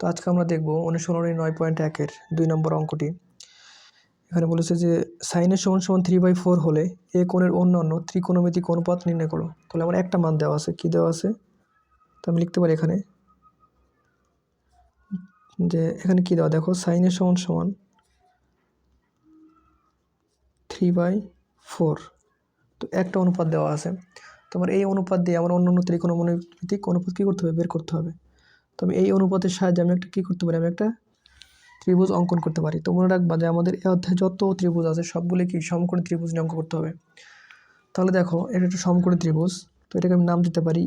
তো আজকে আমরা দেখব অনুসরণী নয় পয়েন্ট একের দুই নম্বর অঙ্কটি। এখানে বলেছে যে সাইনের সমান সমান থ্রি বাই ফোর হলে এ কোণের অন্যান্য ত্রিকোণমিতিক অনুপাত নির্ণয় করো। তাহলে আমার একটা মান দেওয়া আছে। কি দেওয়া আছে? তো আমি লিখতে পারি এখানে যে এখানে কি দেওয়া? দেখো সাইনের সমান সমান থ্রি বাই ফোর তো একটা অনুপাত দেওয়া আছে। তোমার এই অনুপাত দিয়ে আমার অন্য অন্য ত্রিকোণমিতিক অনুপাত কী করতে হবে? বের করতে হবে। তো আমি এই অনুপাতের সাহায্যে আমি একটা কী করতে পারি? আমি একটা ত্রিভুজ অঙ্কন করতে পারি। তো মনে রাখবা যে আমাদের এই অধ্যায়ে যত ত্রিভুজ আছে সবগুলি কি সমকোণী ত্রিভুজ নিয়ে অঙ্ক করতে হবে। তাহলে দেখো, এটা একটা সমকোণী ত্রিভুজ, তো এটাকে আমি নাম দিতে পারি।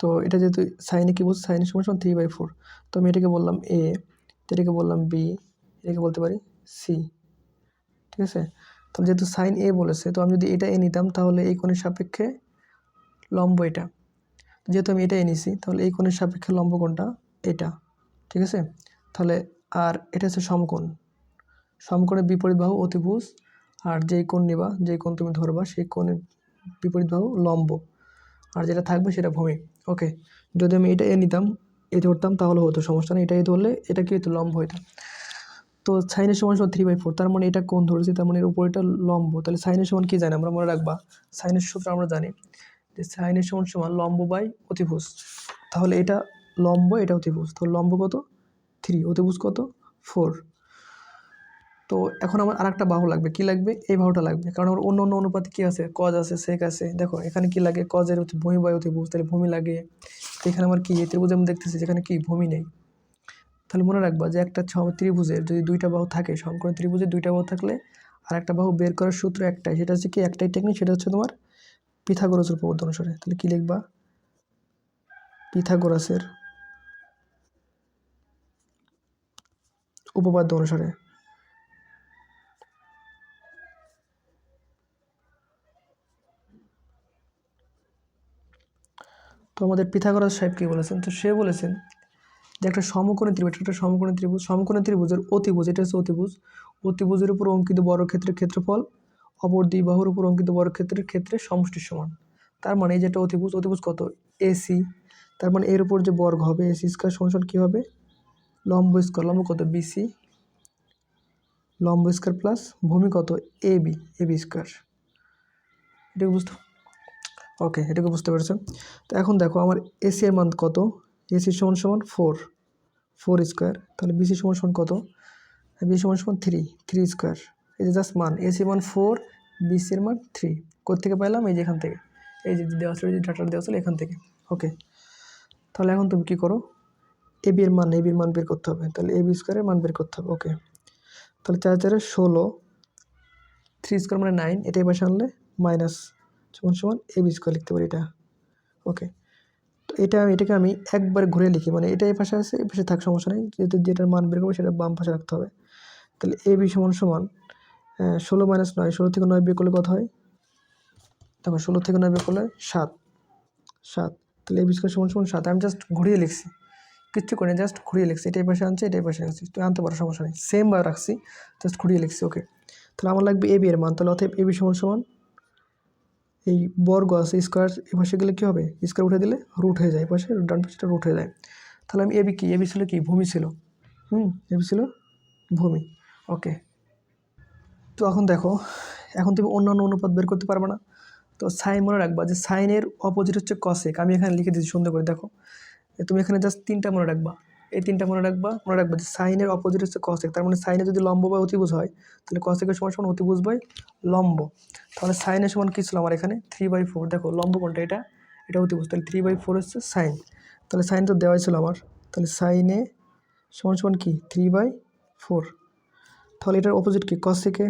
তো এটা যেহেতু সাইনে কী বলছে? সাইনের সময় সমান থ্রি বাই ফোর তো আমি এটাকে বললাম এ এটাকে বললাম বি এটাকে বলতে পারি সি ঠিক আছে? তাহলে যেহেতু সাইন এ বলেছে, তো আমি যদি এটা এ নিতাম, তাহলে এই কোণের সাপেক্ষে লম্ব এটা। যেহেতু আমি এটা এনেছি, তাহলে এই কোণের সাপেক্ষে লম্ব কোণটা এটা, ঠিক আছে? তাহলে আর এটা হচ্ছে সমকোণ। সমকোণের বিপরীত বাহু অতিভুজ, আর যেই কোণ নিবা, যেই কোণ তুমি ধরবা, সেই কোণের বিপরীত বাহু লম্ব। আর যেটা থাকবে সেটা ভূমি, ওকে? যদি আমি এটা এ নিতাম, এ ধরতাম, তাহলে হতো, সমস্যা নেই, এটা এ ধরলে এটা কি হতো লম্ব হইতো। তো সাইনের সমান সমান থ্রি বাই ফোর তার মানে এটা কোণ ধরেছি, তার মানে এর উপর এটা লম্ব। তাহলে সাইনের সমান কী জানি? আমরা মনে রাখবা সাইনের সূত্র আমরা জানি। যে সাইনের সমান সমান লম্ব বাই অতিভুজ। তাহলে এটা লম্ব, এটা অতিভুজ। তো লম্ব কত? থ্রি অতিভুজ কত? ফোর তো এখন আমার আর একটা বাহু লাগবে। কি লাগবে? এই বাহুটা লাগবে। কারণ আমার অন্য অন্য অনুপাতে কী আছে? কজ আছে সেক আছে। দেখো, এখানে কি লাগে? কজের ভূমি বাই অতিভুজ। তাহলে ভূমি লাগে। তো এখানে আমার কি? এই ত্রিভুজ আমি দেখতেছি, যেখানে কি? ভূমি নেই। তাহলে মনে রাখবা যে একটা ছ ত্রিভুজের যদি দুইটা বাহু থাকে সমকোণ ত্রিভুজের দুইটা বাহু থাকলে আর একটা বাহু বের করার সূত্র একটাই। সেটা হচ্ছে কি? একটাই টেকনিক সেটা হচ্ছে তোমার পিথাগোরাসের উপপাদ্য অনুসারে। তাহলে কি লিখবা? পিথাগোরাসের উপপাদ্য অনুসারে। তো আমাদের পিথাগোরাস সাহেব কী বলেছেন? তো সে বলেছেন যে একটা সমকোণী ত্রিভুজ, একটা সমকোণী ত্রিভুজ, সমকোণী ত্রিভুজের অতিভুজ, এটা হচ্ছে অতিভুজ। অতিভুজের উপর অঙ্কিত বর্গক্ষেত্রের ক্ষেত্রফল অপর দুই, বাহুর উপর অঙ্কিত বর্গক্ষেত্রের ক্ষেত্রে সমষ্টির সমান। তার মানে এই যেটা অতিভুজ অতিভুজ কত? এসি তার মানে এর উপর যে বর্গ হবে এসি স্কোয়ার সমান কী হবে? লম্ব স্কোয়ার লম্ব কত? বিসি লম্ব স্কোয়ার প্লাস ভূমি কত? A B A B square এটাকে বুঝতে ওকে এটাকে বুঝতে পেরেছ? তো এখন দেখো, আমার এসি এর মান কত? এসি সমান সমান ফোর ফোর স্কোয়ার তাহলে বিসি সমান সমান কত? বিসি সমান সমান থ্রি থ্রি স্কোয়ার এই যে জাস্ট মান এসি মান ফোর বিসির মান থ্রি কোথেকে পাইলাম? এই যে এখান থেকে। এই যে দেওয়া ছিল যে ডাটা দেওয়া ছিল এখান থেকে। ওকে তাহলে এখন তুমি কী করো? এ বির মান এ বির মান বের করতে হবে। তাহলে এ বি স্কোয়ারের মান বের করতে হবে। ওকে তাহলে চার চারে ষোলো থ্রি স্কোয়ার মানে নাইন এটাই পাশে আনলে মাইনাস সমান সমান এ বি স্কোয়ার লিখতে পারি এটা। ওকে তো এটা আমি এটাকে আমি একবার ঘুরে লিখি। মানে এটা এই পাশে আছে এই পাশে থাক সমস্যা নেই। যেহেতু যেটার মান বের করব সেটা বাম পাশে রাখতে হবে। তাহলে এ বি সমান সমান ষোলো মাইনাস নয়, ষোলো থেকে নয় বের করলে কত হয়? দেখো, ষোলো থেকে নয় বের করলে সাত। সাত। তাহলে এ বি স্কোয়ার সমান সমান সাত। আমি জাস্ট ঘুরিয়ে লিখছি। কিচ্ছু করে জাস্ট ঘুরিয়ে লিখছি। এটাই পাশে আনছে, এটাই পাশে আনছি। তুই আনতে পারো, সমস্যা নেই। সেমভাবে রাখছি জাস্ট ঘুরিয়ে লিখছি ওকে তাহলে আমার লাগবে এ বি এর মান। তাহলে অতএব এ বি সমান সমান এই বর্গ আছে স্কোয়ার এ পাশে গেলে কী হবে? স্কোয়ার উঠে দিলে রুট হয়ে যায়। পাশে ডান পাশেটা রুট হয়ে যায়। তাহলে আমি এবি কি? এবি ছিল কি? ভূমি ছিল। হুম এবি ছিল ভূমি। ওকে তো এখন দেখো, এখন তুমি অন্যান্য অনুপাত বের করতে পারবে না। তো সাইন মনে রাখবা যে সাইনের অপোজিট হচ্ছে কসেক আমি এখানে লিখে দিচ্ছি সুন্দর করে দেখো। তুমি এখানে জাস্ট তিনটা মনে রাখবা। এই তিনটা মনে রাখবা মনে রাখবা যে সাইনের অপোজিট হচ্ছে কসেক তার মানে সাইনে যদি লম্ব বা অতিভুজ হয়, তাহলে কসেকের সমান সমান অতিভুজ বাই লম্ব। তাহলে সাইনের সমান কী ছিল আমার এখানে? থ্রি বাই ফোর দেখো, লম্ব কোনটা? এটা এটা অতিভুজ। তাহলে থ্রি বাই ফোর হচ্ছে সাইন তাহলে সাইন তো দেওয়াই ছিল আমার। তাহলে সাইনে সমান সমান কি? থ্রি বাই ফোর তাহলে এটার অপোজিট কি? কসেকে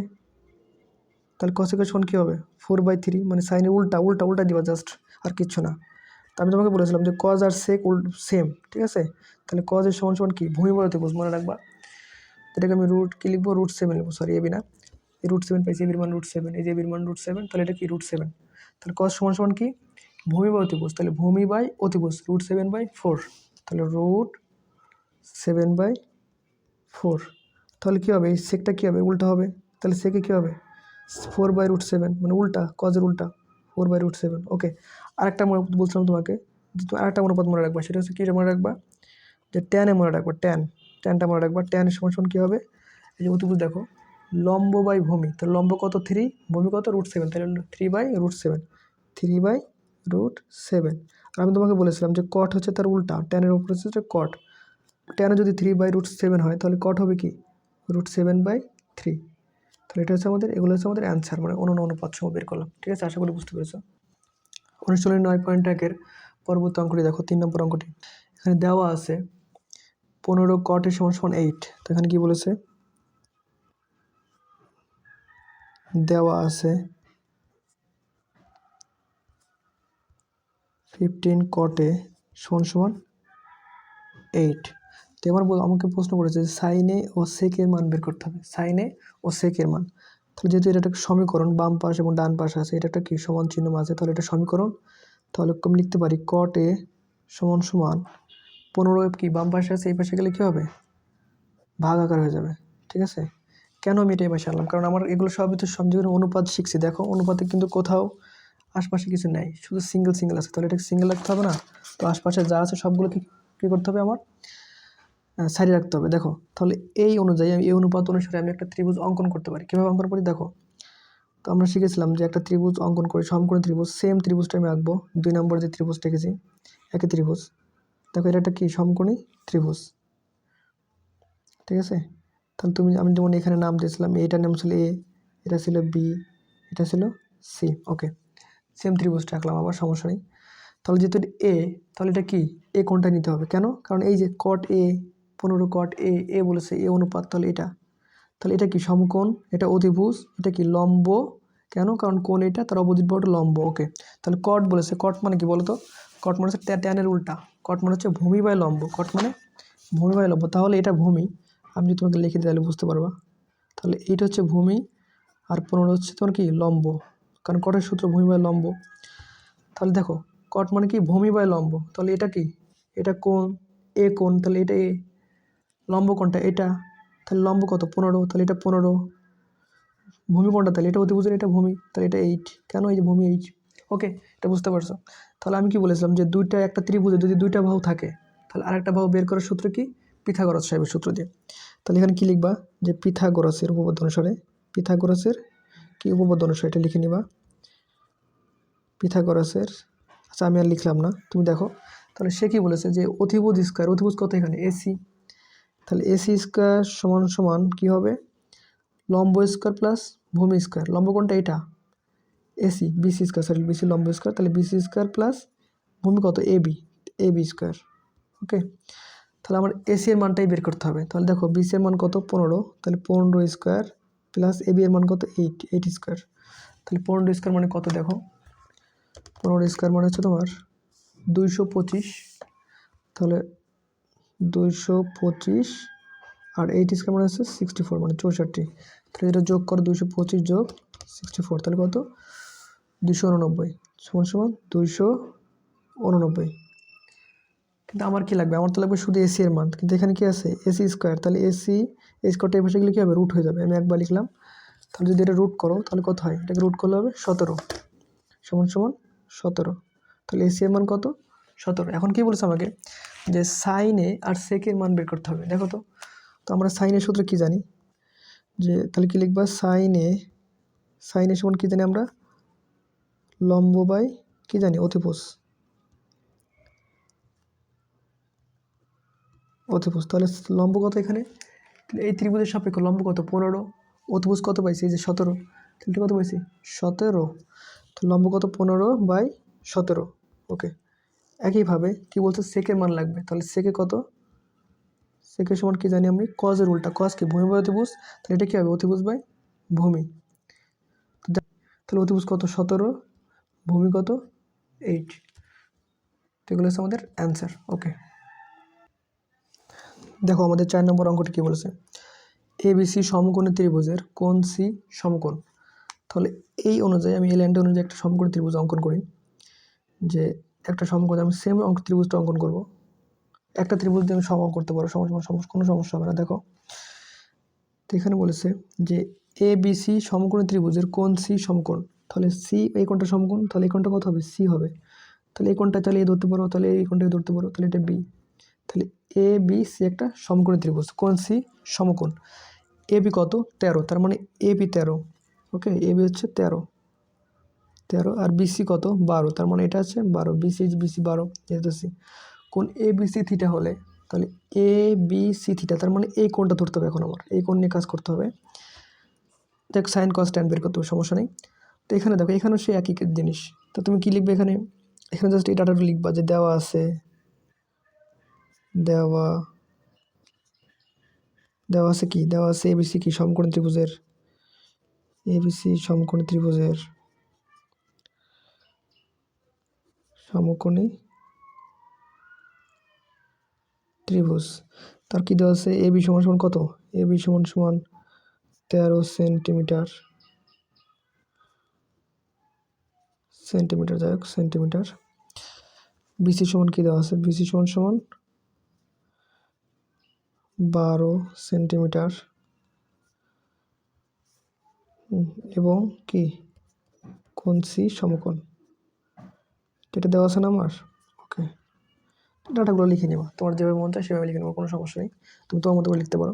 তাহলে কসেকের সমান কী হবে? ফোর বাই থ্রি মানে সাইনের উল্টা উল্টা উল্টা দিবা জাস্ট আর কিচ্ছু না। তা আমি তোমাকে বলেছিলাম যে কজ আর সেক উল সেম ঠিক আছে? তাহলে কজের সমান সমান কী? ভূমি বলতে বুঝ মনে রাখবা। এটাকে আমি রুট কি লিখব? রুট সেভেন লিখব সরি এবি না। এই রুট সেভেন পাইছি এবির মান রুট সেভেন এই যে এবির মান রুট সেভেন তাহলে এটা কি? রুট সেভেন তাহলে কজ সমান সমান কি? ভূমি বা অতিভুজ তাহলে ভূমি বাই অতিভুজ রুট সেভেন বাই ফোর তাহলে রুট সেভেন বাই ফোর তাহলে কী হবে? এই সেকটা কী হবে? উল্টা হবে। তাহলে সেকে কী হবে? ফোর বাই রুট সেভেন মানে উল্টা কজের উল্টা, four by root seven okay আরেকটা মনে বলছিলাম তোমাকে আরেকটা অনুপাত মনে রাখবা, সেটা হচ্ছে কী মনে রাখবা? যে ট্যানে মনে রাখব ট্যান ট্যানটা মনে রাখবা ট্যান সমান কী হবে? এই যে অতিভুজ দেখো, লম্ব বাই ভূমি তো লম্ব কত? থ্রি ভূমি কত? রুট সেভেন তাহলে three by root seven three by root seven আর আমি তোমাকে বলেছিলাম যে কট হচ্ছে তার উল্টা ট্যানের উপর হচ্ছে কট ট্যানে যদি থ্রি বাই রুট সেভেন হয়, তাহলে কট হবে কি? রুট সেভেন বাই থ্রি তাহলে এটা হচ্ছে আমাদের, এগুলো হচ্ছে আমাদের অ্যান্সার মানে অন্য অনুপাত সময় বের করলাম। ঠিক আছে? আশা করি বুঝতে পেরেছ? অনুশীলনী নয় পয়েন্ট একের পরবর্তী অঙ্কটি দেখো, তিন নম্বর অঙ্কটি। এখানে দেওয়া আছে পনেরো কটের সমান সমান এইট তো এখানে কি বলেছে? দেওয়া আছে ফিফটিন কটে সমান সমান এইট তো এবার আমাকে প্রশ্ন করেছে সাইনে ও সেকের মান বের করতে হবে। সাইনে ও সেকের মান। তাহলে যেহেতু এটা একটা সমীকরণ, বাম পাশ এবং ডান পাশ আছে, এটা একটা কি সমান চিহ্ন আছে? তাহলে এটা সমীকরণ। তাহলে আমি লিখতে পারি কট এ সমান সমান পনেরো কি? বাম পাশে আছে, এই পাশে গেলে কী হবে? ভাগ আকার হয়ে যাবে, ঠিক আছে? কেন আমি এটা এই পাশে আনলাম? কারণ আমার এগুলো সবই তো সব অনুপাত শিখছি। দেখো, অনুপাতে কিন্তু কোথাও আশপাশে কিছু নেই, শুধু সিঙ্গেল সিঙ্গেল আছে। তাহলে এটা সিঙ্গেল রাখতে হবে না? তো আশপাশে যা আছে সবগুলো কি কী করতে হবে আমার? সাইডে রাখতে হবে। দেখো, তাহলে এই অনুযায়ী আমি, এই অনুপাত অনুসারে আমি একটা ত্রিভুজ অঙ্কন করতে পারি। কীভাবে অঙ্কন করি? দেখো, তো আমরা শিখেছিলাম যে একটা ত্রিভুজ অঙ্কন করি সমকোণী ত্রিভুজ সেম ত্রিভুজটা আমি আঁকবো। দুই নম্বর যে ত্রিভুজটা এঁকেছি, একই ত্রিভুজ। দেখো, এটা একটা কি? সমকোণী ত্রিভুজ। ঠিক আছে? তাহলে তুমি, আমি যেমন এখানে নাম দিয়েছিলাম, এটার নাম ছিল এ এটা ছিল বি এটা ছিল সি ওকে সেম ত্রিভুজটা আঁকলাম, আবার সমস্যা নেই। তাহলে যেহেতু এ তাহলে এটা কি? এ কোনটা নিতে হবে। কেন? কারণ এই যে কট এ পনেরো কট এ এ বলেছে এ অনুপাত, তাহলে এটা। তাহলে এটা কি সমকোণ? এটা অধিভুজ, এটা কি লম্ব? কেন? কারণ কোন এটা, তার অপোজিট বাহুটা লম্ব ওকে তাহলে কট বলেছে কট মানে কি বলতো? কট মানে হচ্ছে ট্যানের উল্টা। কট মানে হচ্ছে ভূমি বাই লম্ব। কট মানে ভূমি বাই লম্ব। তাহলে এটা ভূমি। আমি যদি তোমাকে লিখে দিই, তাহলে বুঝতে পারবা। তাহলে এইটা হচ্ছে ভূমি, আর পনেরো হচ্ছে তোমার কি? লম্ব। কারণ কটের সূত্র ভূমি বাই লম্ব। তাহলে দেখো কট মানে কি? ভূমি বাই লম্ব। তাহলে এটা কি? এটা কোন এ কোন তাহলে এটা এ লম্ব কোণটা, এটা, তাহলে লম্ব কত? পনেরো, তাহলে এটা পনেরো। ভূমি কোণটা, তাহলে এটা অতিভুজের এটা ভূমি, তাহলে এটা এইট কেন এই যে ভূমি এইট ওকে এটা বুঝতে পারছ। তাহলে আমি কি বলেছিলাম যে দুইটা, একটা ত্রিভুজে যদি দুইটা বাহু থাকে, তাহলে আরেকটা বাহু বের করার সূত্র কি? পিথাগোরাস সাহেবের সূত্র দিয়ে। তাহলে এখানে কী লিখবা? যে পিথাগোরাসের উপপাদ্য অনুসারে, পিথাগোরাসের কি উপপাদ্য অনুসারে এটা লিখে নিবা? পিথাগোরাসের আচ্ছা আমি আর লিখলাম না, তুমি দেখো। তাহলে সে কি বলেছে যে অতিভুজ স্কোয়ার অতিভুজ কত এখানে? এসি তাহলে এসি স্কোয়ার সমান সমান কী হবে? লম্ব স্কোয়ার প্লাস ভূমি স্কোয়ার। লম্ব কোনটা? এটা। AC, BC square sorry BC লম্ব স্কোয়ার। তাহলে বিসি স্কোয়ার প্লাস ভূমি কত? A B A B square. Okay? তাহলে আমার এসি এর মানটাই বের করতে হবে। তাহলে দেখো, বিসি এর মান কত? পনেরো। তাহলে পনেরো স্কোয়ার প্লাস এ বি এর মান কত? Eight eight square. তাহলে পনেরো স্কোয়ার মানে কত দেখো? পনেরো স্কোয়ার মানে হচ্ছে তোমার দুইশো পঁচিশ। তাহলে দুইশো পঁচিশ আর এইট স্কোয়ার মানে হচ্ছে সিক্সটি ফোর মানে চৌষট্টি। তাহলে এটা যোগ করো দুইশো পঁচিশ যোগ সিক্সটি ফোর তাহলে কত? দুশো উননব্বই। সমান সমান দুইশো উননব্বই। কিন্তু আমার কি লাগবে? আমার তো লাগবে শুধু এসি এর মান। কিন্তু এখানে কি আছে? এসি স্কোয়ার তাহলে এসি এই স্কোয়ারটা পাশে গেলে কী হবে? রুট হয়ে যাবে। আমি একবার লিখলাম। তাহলে যদি এটা রুট করো, তাহলে কত হয়? এটাকে রুট করলে হবে সতেরো। সমান সমান সতেরো। তাহলে এসি এর মান কত? সতেরো। এখন কি বলছে আমাকে? যে সাইনে আর সেকের মান বের করতে হবে। দেখো তো তো আমরা সাইনের সূত্র কি জানি? যে, তাহলে কি লিখবা? সাইনে সাইনের সমান কি জানি আমরা? লম্ব বাই কি জানি? অতিভুজ অতিভুজ তাহলে লম্ব কত এখানে? এই ত্রিভুজের সাপেক্ষ লম্ব কত? পনেরো। অতিভুজ কত পাইছি? এই যে সতেরো। তাহলে কত পাইছি? সতেরো। তো লম্ব কত? পনেরো বাই সতেরো। ওকে। একইভাবে কি বলছে? সেকের মান লাগবে। তাহলে সেকে কত? সেকের সমান কি জানি আমি? কজের উল্টা। কজ কি? ভূমি বাই অতিভুজ? তাহলে এটা কী হবে? অতিভুজ বাই ভূমি। তাহলে অতিভুজ কত? সতেরো। ভূমি কত? এইট এগুলো হচ্ছে আমাদের অ্যান্সার ওকে দেখো, আমাদের চার নম্বর অঙ্কটি কী বলেছে? এবিসি সমকোণী ত্রিভুজের কোণ সি সমকোণ। তাহলে এই অনুযায়ী, আমি এই লাইনটা অনুযায়ী একটা সমকোণী ত্রিভুজ অঙ্কন করি। যে একটা সমকোণ আমি সেম অঙ্ক ত্রিভুজটা অঙ্কন করব। একটা ত্রিভুজ দিয়ে আমি সম করতে পারো সমস্যা কোনো সমস্যা হবে না, দেখো। তো এখানে বলেছে যে এ বি সি সমকোণী ত্রিভুজের কোন সি সমকোণ, তাহলে সি এই কোনটা সমকোণ, তাহলে এই কোনটা কত হবে? সি হবে। তাহলে এই কোণটা চালিয়ে ধরতে পারো, তাহলে এই কোণটাকে ধরতে পারো, তাহলে এটা বি তাহলে এ বি সি একটা সমকোণী ত্রিভুজ কোন সি সমকোণ। এ বি কত? তেরো, তার মানে এ বি তেরো ওকে এ বি হচ্ছে তেরো। তেরো আর বিসি কত? বারো। তার মানে এটা আছে বারো। বিসি বিসি বারো, যেহেতু সি কোন এ বি সি থিটা হলে, তাহলে এ বি সি থিটা তার মানে এই কোণটা ধরতে হবে এখন আমার। এই কোণ নিয়ে কাজ করতে হবে। দেখ সাইন কস ট্যান বের করতে হবে, সমস্যা নেই। তো এখানে দেখো, এখানেও সেই একই জিনিস। তো তুমি কী লিখবে এখানে? এখানে জাস্ট এই ডাটাটা লিখবা যে দেওয়া আছে, দেওয়া দেওয়া আছে কি? দেওয়া আছে এবিসি কি? সমকোণী ত্রিভুজের। এবিসি সমকোণী ত্রিভুজের। সমকোণী ত্রিভুজ। তার কী দেওয়া আছে? এ বি সমান সমান কত? এ বি সমান সমান তেরো সেন্টিমিটার। সেন্টিমিটার, যাই হোক, সেন্টিমিটার। বিসি সমান কী দেওয়া আছে? বিসি সমান সমান বারো সেন্টিমিটার। এবং কি? কোন সি? সমকোণ। এটা দেওয়া আছে না আমার? ওকে। ডাটাগুলো লিখে নেবা। তোমার যেভাবে মন চায় সেভাবে লিখে নেব কোনো সমস্যা নেই। তুমি তোমার মতো করে লিখতে পারো।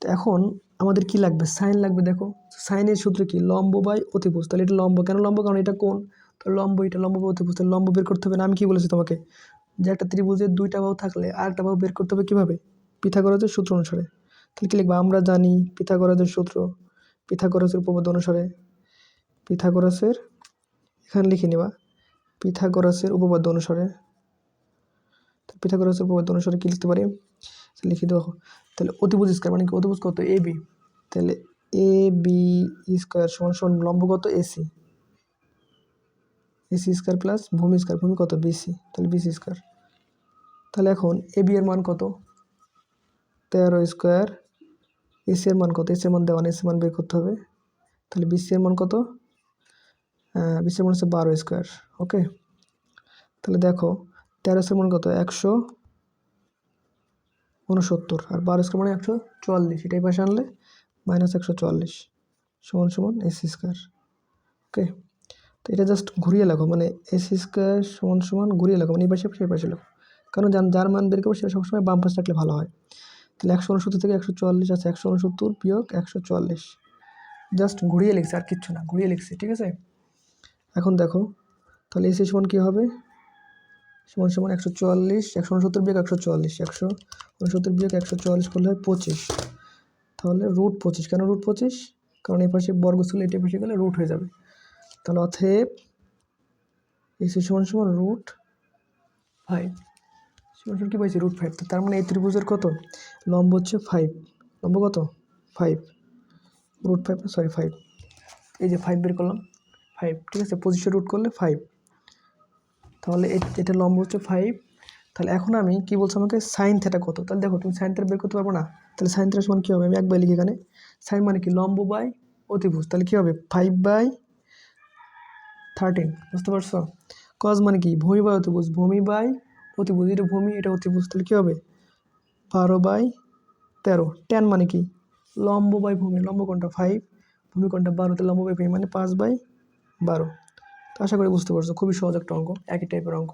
তো এখন আমাদের কি লাগবে? সাইন লাগবে দেখো। সাইনের সূত্র কি? লম্ব বাই অতিভুজ। তাহলে এটা লম্ব কেন? লম্ব কারণ এটা কোন তো লম্ব এটা লম্ব বাই অতিভুজ। তাহলে লম্ব বের করতে হবে না আমি কি বলেছি তোমাকে? যে একটা ত্রিভুজের দুইটা বাহু থাকলে আরেকটা বাহু বের করতে হবে কীভাবে? পিথাগোরাসের সূত্র অনুসারে। তাহলে কি লিখব? আমরা জানি পিথাগোরাসের সূত্র। পিথাগোরাসের উপপাদ্য অনুসারে। পিথাগোরাসের এখানে লিখে নেবা। পিথাগোরাসের উপপাদ্য অনুসারে পিথাগোরাসের উপপাদ্য অনুসারে কী লিখতে পারি? লিখে দেখো। তাহলে অতিভুজ স্কোয়ার মানে কি? অতিভুজ কত? এ বি তাহলে এ বি স্কোয়ার সমান সমান লম্ব কত? এসি এসি স্কোয়ার প্লাস ভূমি স্কোয়ার ভূমি কত? বিসি তাহলে বিসি স্কোয়ার তাহলে এখন এ বি এর মান কত? তেরো স্কোয়ার এসি এর মান কত? এসি মান দেওয়া এসি মান বের করতে হবে। তাহলে বিসি এর মান কত? বিসি এর মান হচ্ছে বারো স্কোয়ার ওকে তাহলে দেখো, তেরো এর মান কত? একশো উনসত্তর আর বারো স্কোয়ার মানে একশো চুয়াল্লিশ, এটাই পাশে আনলে মাইনাস একশো চুয়াল্লিশ, সমান সমান এসি স্কোয়ার ওকে তো এটা জাস্ট ঘুরিয়ে লেখো মানে এসি স্কোয়ার সমান সমান ঘুরিয়ে লেখো মানে এই পাশে, সেই পাশে লেখো। কারণ যার মান বের করব সেটা সবসময় বাম পাশে থাকলে ভালো হয়। তাহলে একশো উনসত্তর থেকে একশো চুয়াল্লিশ আছে, একশো উনসত্তর বিয়োগ একশো চুয়াল্লিশ। জাস্ট ঘুরিয়ে লিখছে, আর কিচ্ছু না, ঘুরিয়ে লিখছে, ঠিক আছে? এখন দেখো, তাহলে এসি সমান কী হবে? সমান সমান একশো চুয়াল্লিশ, একশো উনসত্তর বিয়োগ একশো চুয়াল্লিশ, একশো উনসত্তর বিয়োগ একশো চুয়াল্লিশ করলে হয় পঁচিশ। তাহলে রুট পঁচিশ, কেন রুট পঁচিশ? কারণ এই পাশে বর্গ ছিল এটা পাশে গেলে রুট হয়ে যাবে। তাহলে অথেব এসি সমান সমান রুট ফাইভ সমান সমান কী পাইছি? রুট ফাইভ তার মানে এই ত্রিভুজের কত? লম্ব হচ্ছে ফাইভ লম্ব কত? Five root five sorry five এই যে ফাইভ বের করলাম। ফাইভ ঠিক আছে? পঁচিশে রুট করলে ফাইভ তাহলে এটা লম্ব হচ্ছে ফাইভ তাহলে এখন আমি কি বলছি আমাকে? সাইন থেটা কত? তাহলে দেখো, তুমি সাইন থেটা বের করতে পারব না? তাহলে সাইন থেটা সমান কী হবে? আমি একবার লিখি এখানে। সাইন মানে কি? লম্ব বাই অতিভুজ। তাহলে কী হবে? ফাইভ বাই থার্টিন বুঝতে পারছ? কজ মানে কি? ভূমি বাই অতিভুজ। ভূমি বাই অতিভুজ। এটা ভূমি, এটা অতিভুজ। তাহলে কী হবে? বারো বাই তেরো। টেন মানে কি? লম্ব বাই ভূমি। লম্ব কোনটা? ফাইভ ভূমি কোনটা? বারো তাহলে লম্ব বাই ভূমি মানে পাঁচ বাই বারো। তো আশা করি বুঝতে পারছ খুবই সহজ একটা অঙ্ক একই টাইপের অঙ্ক।